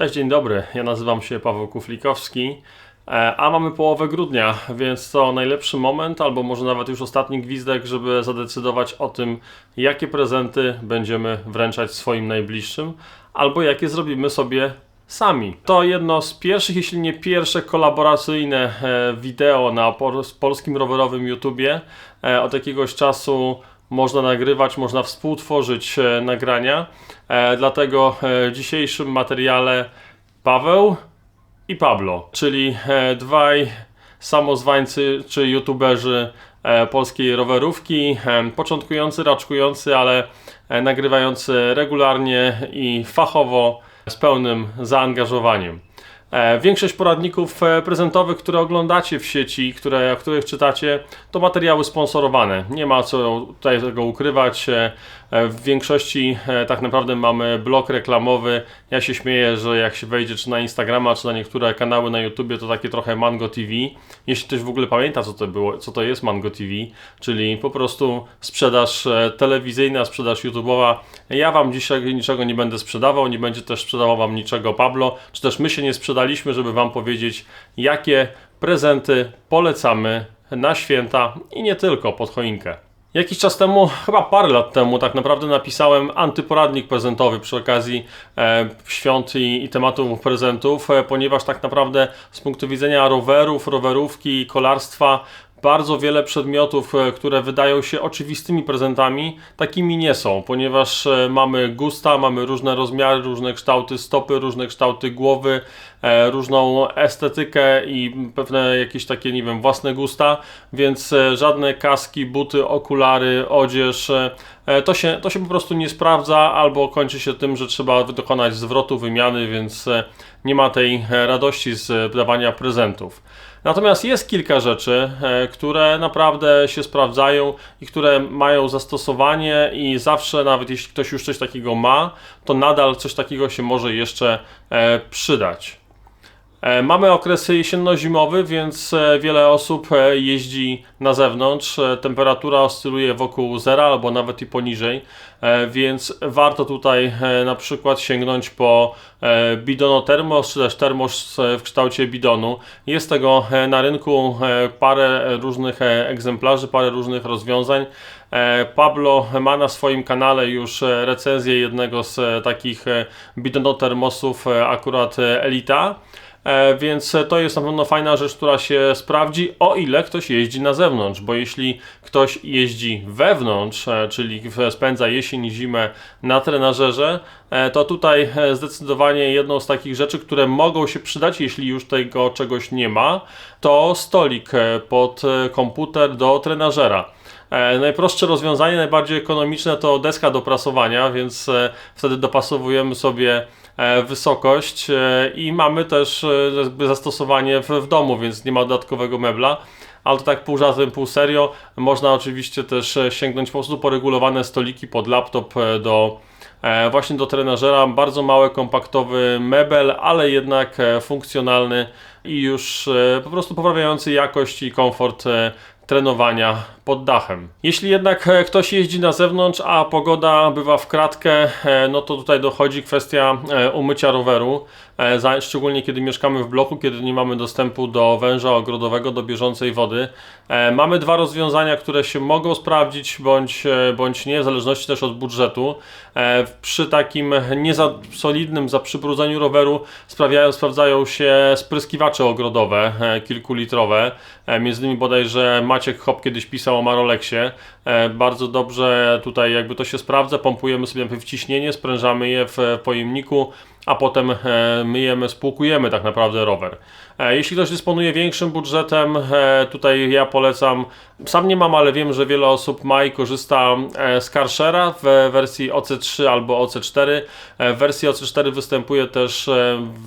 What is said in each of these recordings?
Cześć, dzień dobry. Ja nazywam się Paweł Kuflikowski, e, a mamy połowę grudnia, więc to najlepszy moment, albo może nawet już ostatni gwizdek, żeby zadecydować o tym, jakie prezenty będziemy wręczać swoim najbliższym, albo jakie zrobimy sobie sami. To jedno z pierwszych, jeśli nie pierwsze kolaboracyjne e, wideo na pol- polskim rowerowym YouTubie. E, Od jakiegoś czasu można nagrywać, można współtworzyć e, nagrania. E, dlatego e, w dzisiejszym materiale Paweł i Pablo, czyli dwaj samozwańcy czy youtuberzy polskiej rowerówki, początkujący, raczkujący, ale nagrywający regularnie i fachowo z pełnym zaangażowaniem. E, Większość poradników e, prezentowych, które oglądacie w sieci, które, o których czytacie, to materiały sponsorowane. Nie ma co tutaj tego ukrywać. E, W większości tak naprawdę mamy blok reklamowy. Ja się śmieję, że jak się wejdzie czy na Instagrama, czy na niektóre kanały na YouTubie, to takie trochę Mango TV. Jeśli ktoś w ogóle pamięta, co to było, co to jest Mango TV, czyli po prostu sprzedaż telewizyjna, sprzedaż YouTube'owa. Ja Wam dzisiaj niczego nie będę sprzedawał, nie będzie też sprzedawał Wam niczego Pablo, czy też my się nie sprzedaliśmy, żeby Wam powiedzieć, jakie prezenty polecamy na święta i nie tylko pod choinkę. Jakiś czas temu, chyba parę lat temu, tak naprawdę napisałem antyporadnik prezentowy przy okazji e, świąt i, i tematów prezentów, e, ponieważ tak naprawdę z punktu widzenia rowerów, rowerówki, kolarstwa, bardzo wiele przedmiotów, e, które wydają się oczywistymi prezentami, takimi nie są, ponieważ e, mamy gusta, mamy różne rozmiary, różne kształty stopy, różne kształty głowy, e, różną estetykę i pewne jakieś takie, nie wiem, własne gusta, więc żadne kaski, buty, okulary, odzież, to się, to się po prostu nie sprawdza albo kończy się tym, że trzeba dokonać zwrotu, wymiany, więc e, nie ma tej e, radości z dawania prezentów. Natomiast jest kilka rzeczy, e, które naprawdę się sprawdzają i które mają zastosowanie i zawsze, nawet jeśli ktoś już coś takiego ma, to nadal coś takiego się może jeszcze e, przydać. E, Mamy okres jesienno-zimowy, więc e, wiele osób e, jeździ na zewnątrz. Temperatura oscyluje wokół zera albo nawet i poniżej, więc warto tutaj na przykład sięgnąć po bidonotermos, czy też termos w kształcie bidonu. Jest tego na rynku parę różnych egzemplarzy, parę różnych rozwiązań. Pablo ma na swoim kanale już recenzję jednego z takich bidonotermosów, akurat Elita. E, Więc to jest na pewno fajna rzecz, która się sprawdzi, o ile ktoś jeździ na zewnątrz, bo jeśli ktoś jeździ wewnątrz, e, czyli spędza jesień i zimę na trenażerze, e, to tutaj zdecydowanie jedną z takich rzeczy, które mogą się przydać, jeśli już tego czegoś nie ma, to stolik pod komputer do trenażera. Najprostsze rozwiązanie, najbardziej ekonomiczne to deska do prasowania, więc wtedy dopasowujemy sobie wysokość e, i mamy też e, zastosowanie w, w domu, więc nie ma dodatkowego mebla. Ale to tak pół żartem, pół serio. Można oczywiście też e, sięgnąć po prostu po regulowane stoliki pod laptop e, do e, właśnie do trenażera. Bardzo mały, kompaktowy mebel, ale jednak e, funkcjonalny i już e, po prostu poprawiający jakość i komfort e, trenowania pod dachem. Jeśli jednak e, ktoś jeździ na zewnątrz, a pogoda bywa w kratkę, e, no to tutaj dochodzi kwestia e, umycia roweru, szczególnie kiedy mieszkamy w bloku, kiedy nie mamy dostępu do węża ogrodowego, do bieżącej wody. Mamy dwa rozwiązania, które się mogą sprawdzić bądź, bądź nie, w zależności też od budżetu. Przy takim nie za solidnym za przybrudzeniu roweru sprawiają, sprawdzają się spryskiwacze ogrodowe, kilkulitrowe. Między innymi bodajże Maciek Hop kiedyś pisał o Marolexie. E, Bardzo dobrze tutaj jakby to się sprawdza. Pompujemy sobie najpierw ciśnienie, sprężamy je w w pojemniku, a potem e, myjemy, spłukujemy tak naprawdę rower. E, Jeśli ktoś dysponuje większym budżetem, e, tutaj ja polecam, sam nie mam, ale wiem, że wiele osób ma i korzysta z Karshera w wersji OC3 albo OC4. E, W wersji OC4 występuje też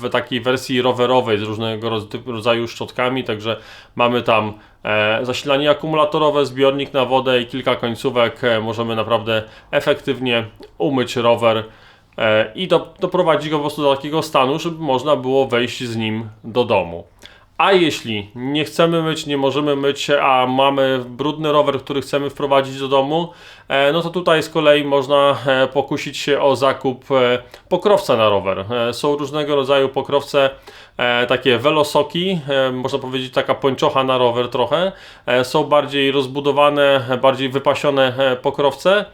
w takiej wersji rowerowej z różnego rodzaju szczotkami, także mamy tam zasilanie akumulatorowe, zbiornik na wodę i kilka końcówek. Możemy naprawdę efektywnie umyć rower i do, doprowadzić go po prostu do takiego stanu, żeby można było wejść z nim do domu. A jeśli nie chcemy myć, nie możemy myć, a mamy brudny rower, który chcemy wprowadzić do domu, e, no to tutaj z kolei można e, pokusić się o zakup e, pokrowca na rower. Są różnego rodzaju pokrowce, takie velosoki, można powiedzieć taka pończocha na rower trochę. Są bardziej rozbudowane, bardziej wypasione pokrowce.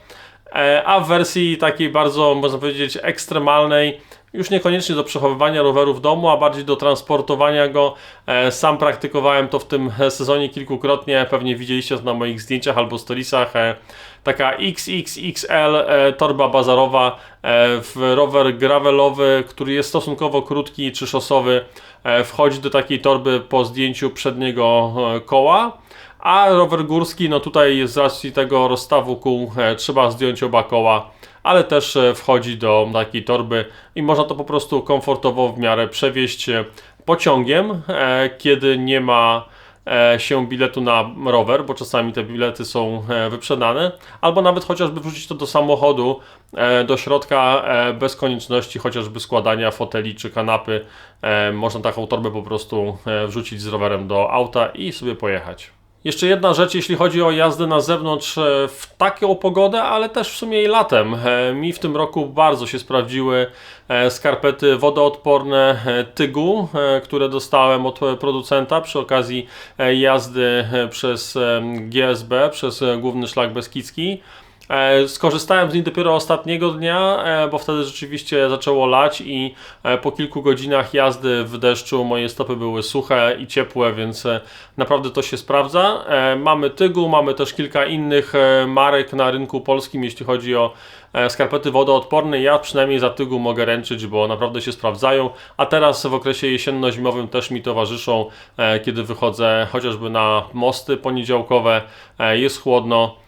A w wersji takiej bardzo, można powiedzieć, ekstremalnej, już niekoniecznie do przechowywania roweru w domu, a bardziej do transportowania go. E, sam praktykowałem to w tym sezonie kilkukrotnie, pewnie widzieliście to na moich zdjęciach albo storiesach. E, taka XXXL e, torba bazarowa w rower gravelowy, który jest stosunkowo krótki czy szosowy, wchodzi do takiej torby po zdjęciu przedniego koła. A rower górski, no tutaj z racji tego rozstawu kół trzeba zdjąć oba koła ale też e, wchodzi do takiej torby i można to po prostu komfortowo w miarę przewieźć e, pociągiem, e, kiedy nie ma się biletu na rower, bo czasami te bilety są wyprzedane, albo nawet chociażby wrzucić to do samochodu, do środka bez konieczności chociażby składania foteli czy kanapy. Można taką torbę po prostu wrzucić z rowerem do auta i sobie pojechać. Jeszcze jedna rzecz, jeśli chodzi o jazdę na zewnątrz e, w taką pogodę, ale też w sumie i latem. E, mi w tym roku bardzo się sprawdziły e, skarpety wodoodporne Tygu, które dostałem od producenta przy okazji jazdy przez GSB, przez główny szlak Beskidzki. E, skorzystałem z niej dopiero ostatniego dnia, e, bo wtedy rzeczywiście zaczęło lać i e, po kilku godzinach jazdy w deszczu moje stopy były suche i ciepłe, więc naprawdę to się sprawdza. Mamy Tygu, mamy też kilka innych marek na rynku polskim, jeśli chodzi o skarpety wodoodporne. Ja przynajmniej za Tygu mogę ręczyć, bo naprawdę się sprawdzają. A teraz w okresie jesienno-zimowym też mi towarzyszą, kiedy wychodzę chociażby na mosty poniedziałkowe, jest chłodno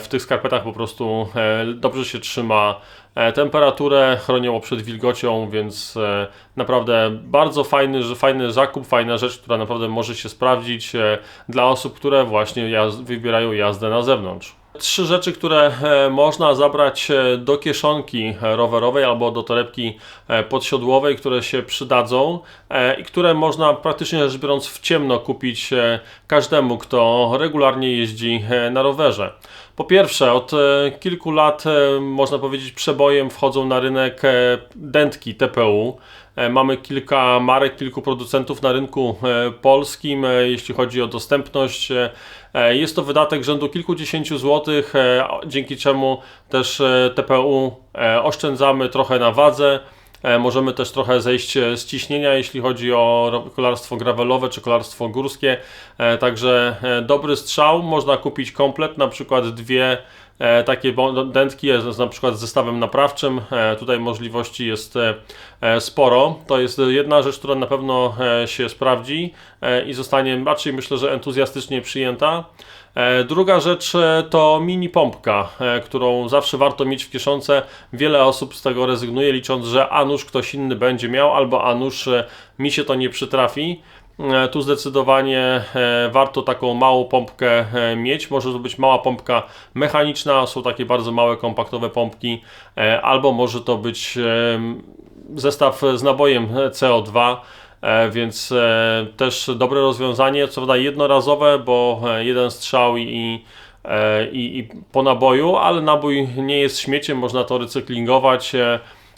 w tych skarpetach po prostu e, dobrze się trzyma e, temperaturę, chronią przed wilgocią, więc naprawdę bardzo fajny, fajny zakup, fajna rzecz, która naprawdę może się sprawdzić dla osób, które właśnie wybierają jazdę na zewnątrz. Trzy rzeczy, które można zabrać do kieszonki rowerowej albo do torebki podsiodłowej, które się przydadzą i które można praktycznie rzecz biorąc w ciemno kupić każdemu, kto regularnie jeździ na rowerze. Po pierwsze, od e, kilku lat, e, można powiedzieć, przebojem wchodzą na rynek e, dętki TPU. Mamy kilka marek, kilku producentów na rynku polskim, jeśli chodzi o dostępność. Jest to wydatek rzędu kilkudziesięciu złotych, dzięki czemu też TPU oszczędzamy trochę na wadze. E, możemy też trochę zejść e, z ciśnienia, jeśli chodzi o kolarstwo gravelowe czy kolarstwo górskie. E, także dobry strzał, można kupić komplet, na przykład dwie takie dętki, na przykład z zestawem naprawczym. Tutaj możliwości jest sporo. To jest jedna rzecz, która na pewno się sprawdzi i zostanie raczej myślę, że entuzjastycznie przyjęta. E, druga rzecz e, to mini pompka, e, którą zawsze warto mieć w kieszonce. Wiele osób z tego rezygnuje, licząc, że a ktoś inny będzie miał, albo a mi się to nie przytrafi. Tu zdecydowanie warto taką małą pompkę mieć. Może to być mała pompka mechaniczna, są takie bardzo małe, kompaktowe pompki, albo może to być zestaw z nabojem CO2 E, więc e, też dobre rozwiązanie, co prawda jednorazowe, bo e, jeden strzał i, i, i po naboju, ale nabój nie jest śmieciem, można to recyklingować,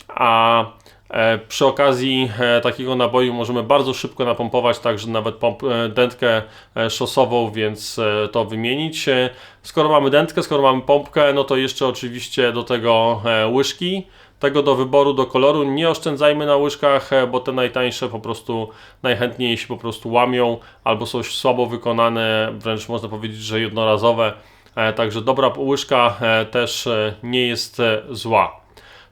a przy okazji takiego naboju możemy bardzo szybko napompować, także nawet dętkę szosową, więc to wymienić. Skoro mamy dętkę, skoro mamy pompkę, no to jeszcze oczywiście do tego łyżki tego do wyboru, do koloru. Nie oszczędzajmy na łyżkach, e, bo te najtańsze po prostu najchętniej się po prostu łamią albo są słabo wykonane, wręcz można powiedzieć, że jednorazowe. E, także dobra łyżka e, też nie jest zła.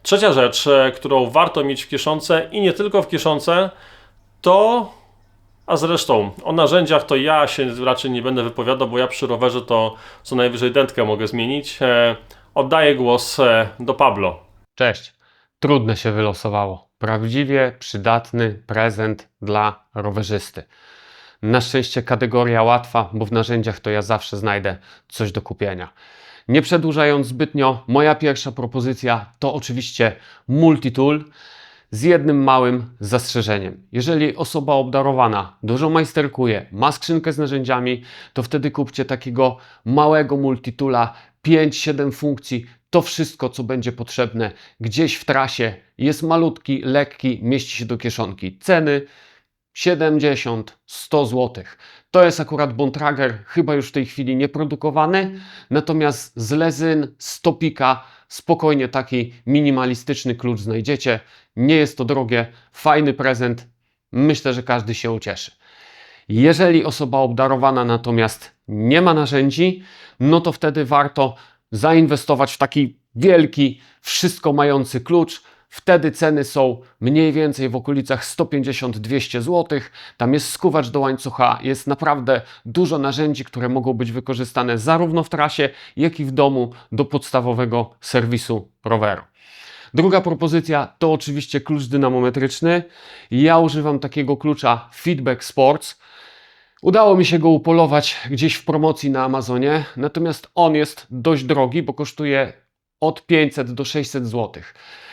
Trzecia rzecz, którą warto mieć w kieszonce i nie tylko w kieszonce, to a zresztą o narzędziach to ja się raczej nie będę wypowiadał, bo ja przy rowerze to co najwyżej dętkę mogę zmienić. Oddaję głos do Pablo. Cześć trudne się wylosowało. Prawdziwie przydatny prezent dla rowerzysty. Na szczęście kategoria łatwa, bo w narzędziach to ja zawsze znajdę coś do kupienia. Nie przedłużając zbytnio, moja pierwsza propozycja to oczywiście multitool. z jednym małym zastrzeżeniem. Jeżeli osoba obdarowana dużo majsterkuje, ma skrzynkę z narzędziami, to wtedy kupcie takiego małego multitula 5-7 funkcji. To wszystko, co będzie potrzebne gdzieś w trasie, jest malutki, lekki, mieści się do kieszonki. Ceny 70-100 zł. To jest akurat Bontrager, chyba już w tej chwili nieprodukowany, natomiast z lezyn, z topika, spokojnie taki minimalistyczny klucz znajdziecie. Nie jest to drogie, fajny prezent. Myślę, że każdy się ucieszy. Jeżeli osoba obdarowana natomiast nie ma narzędzi, no to wtedy warto zainwestować w taki wielki, wszystko mający klucz. Wtedy ceny są mniej więcej w okolicach 150-200 zł. Tam jest skuwacz do łańcucha, jest naprawdę dużo narzędzi, które mogą być wykorzystane zarówno w trasie, jak i w domu do podstawowego serwisu roweru. Druga propozycja to oczywiście klucz dynamometryczny. Ja używam takiego klucza Feedback Sports. Udało mi się go upolować gdzieś w promocji na Amazonie, natomiast on jest dość drogi, bo kosztuje od 500 do 600 zł.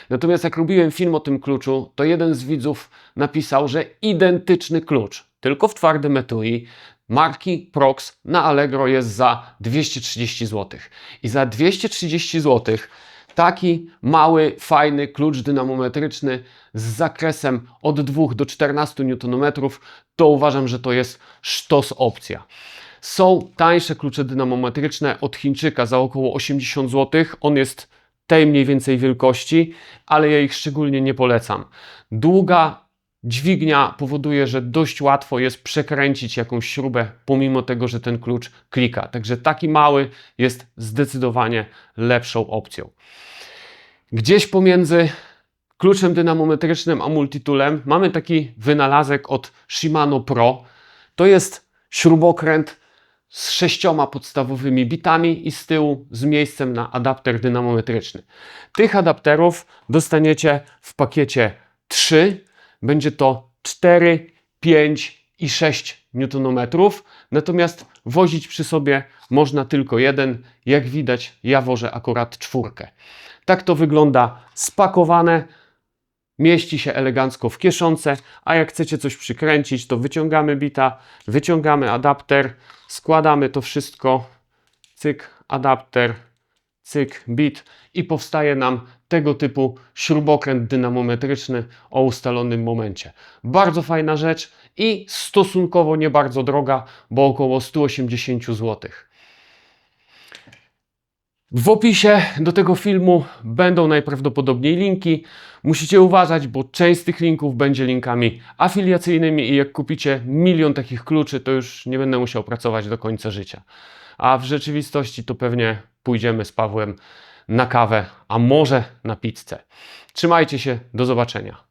Natomiast jak robiłem film o tym kluczu, to jeden z widzów napisał, że identyczny klucz, tylko w twardym etui, marki Prox na Allegro jest za 230 zł. I za 230 zł taki mały, fajny klucz dynamometryczny z zakresem od 2 do 14 Nm, to uważam, że to jest sztos opcja. Są tańsze klucze dynamometryczne od Chińczyka za około 80 zł. On jest tej mniej więcej wielkości, ale ja ich szczególnie nie polecam. Długa dźwignia powoduje, że dość łatwo jest przekręcić jakąś śrubę, pomimo tego, że ten klucz klika. Także taki mały jest zdecydowanie lepszą opcją. Gdzieś pomiędzy kluczem dynamometrycznym a multitulem mamy taki wynalazek od Shimano Pro. To jest śrubokręt z sześcioma podstawowymi bitami i z tyłu z miejscem na adapter dynamometryczny. Tych adapterów dostaniecie w pakiecie 3. Będzie to 4, 5 i 6 Nm. Natomiast wozić przy sobie można tylko jeden. Jak widać, ja wożę akurat czwórkę. Tak to wygląda spakowane. Mieści się elegancko w kieszonce, a jak chcecie coś przykręcić, to wyciągamy bita, wyciągamy adapter, składamy to wszystko, cyk, adapter, cyk, bit i powstaje nam tego typu śrubokręt dynamometryczny o ustalonym momencie. Bardzo fajna rzecz i stosunkowo nie bardzo droga, bo około 180 zł. W opisie do tego filmu będą najprawdopodobniej linki. Musicie uważać, bo część z tych linków będzie linkami afiliacyjnymi i jak kupicie milion takich kluczy, to już nie będę musiał pracować do końca życia. A w rzeczywistości to pewnie pójdziemy z Pawłem na kawę, a może na pizzę. Trzymajcie się, do zobaczenia.